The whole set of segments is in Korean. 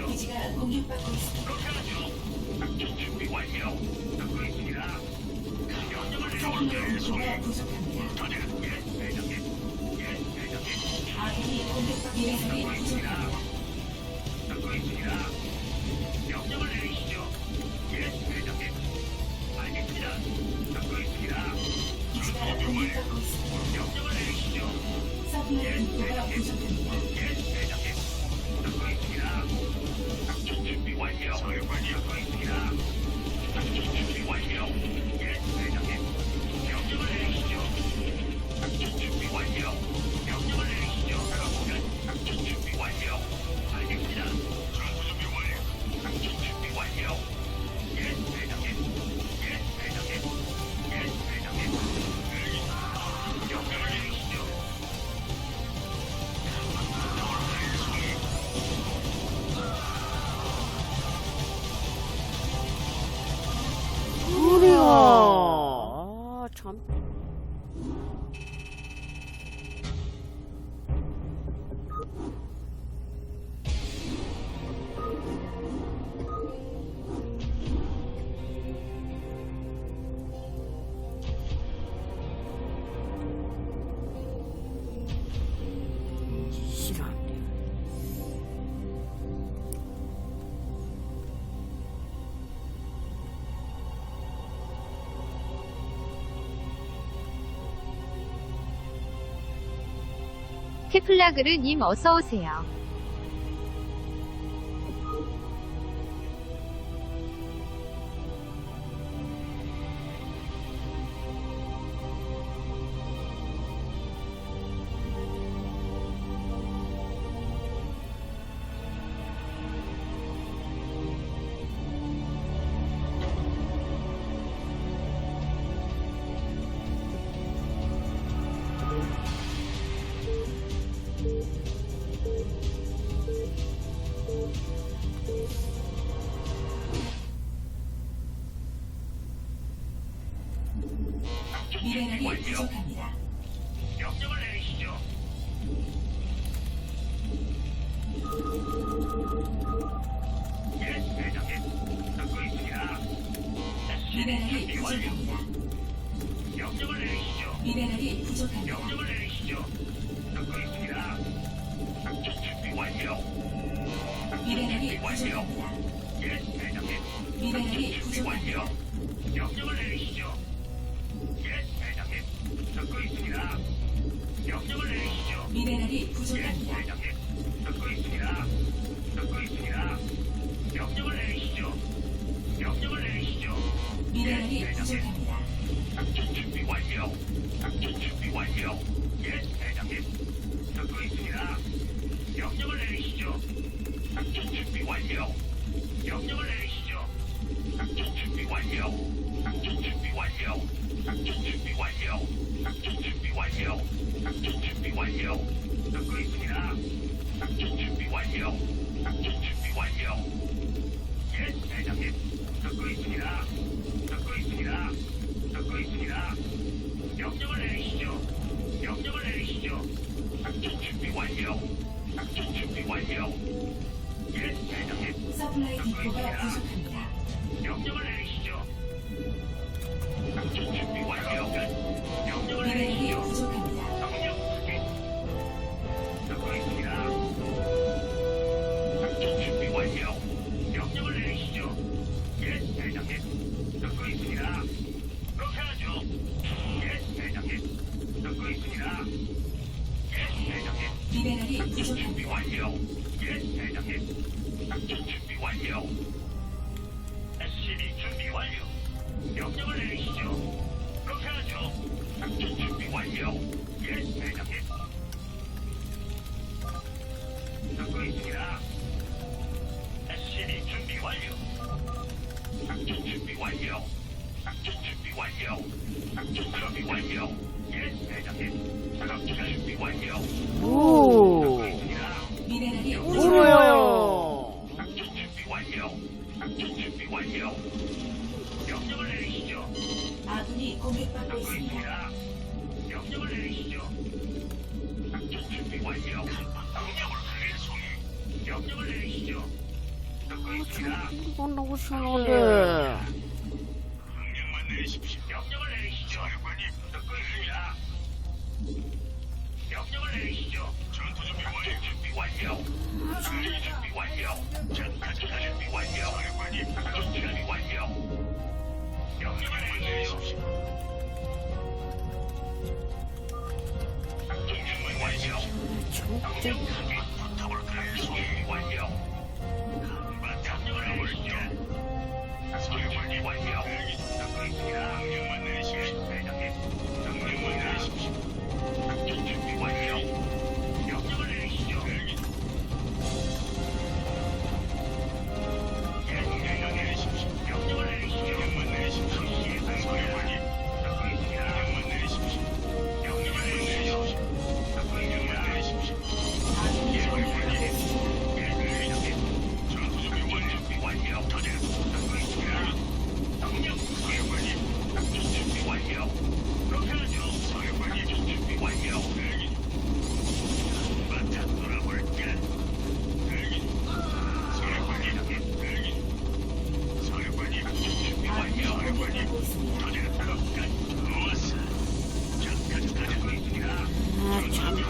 내리시죠. 기지가 공격받고 있습니다. 그렇게 하죠. 작전 준비 완료. 듣고 있습니다. 명령을 서플라이 내리시죠. 디포가 부족합니다. 전에 예, 대장님. 예, 대장님. 아군이 공격받고 미네랄이 부족합니다. 테플라그르님 어서오세요. 미네랄이 완료. 부족합니다. 예, 대장님. 미네랄이 준비 완료. 부족합니다. 명령을 내리시죠. 예, 대장님. 듣고 있습니다. 명령을 내리시죠. 미네랄이 예, 부족합니다. 대장님. 듣고 있습니다. 듣고 있습니다. 명령을 내리시죠. 명령을 내리시죠. 미네랄이 부족합니다. 작전 준비 완료. 작전 준비 완료. 작전 준비 완료. 듣고 있습니다. 작전 준비 완료. 작전 준비 완료. 예, 대장님. 듣고 있습니다. 듣고 있습니다. 듣고 있습니다. 명령을 내리시죠. 명령을 내리시죠. 작전 준비 완료. 작전 디포가 부족합니다. 명령을 내리시죠. 작전 준비 완료. SCB 준비 완료. 명령을 내리시죠. 그렇게 하죠. 작전 준비 완료. 예, 대장님. 듣고 있습니다. SCB 준비 완료. 작전 준비 완료. 작전 준비 완료. 작전 준비 완료. 예, 대장님. 작업 준비 완료. 오. 있습니다. 미네랄이. 그래요. 완료. 명령을 내리시죠. 아군이 공격받고 있습니다. 명령을 내리시죠. 작전 준비 완료. 명령을 내리시죠. 명령을 내리시죠. 듣고 너무 심한데. 명령만 내리십시오. 명령을 내리시죠. 사령관님 듣고 있습니다. 명령을 내리시죠. 전투 준비 완료. 준비 완료. 승리 준비 완료. 전투 준비 완료. 사령관님, 전투 준비 완료. 명령을 내리십시오. 준비 완료. 적대. 부탁을 드릴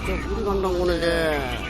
저 구리관광군에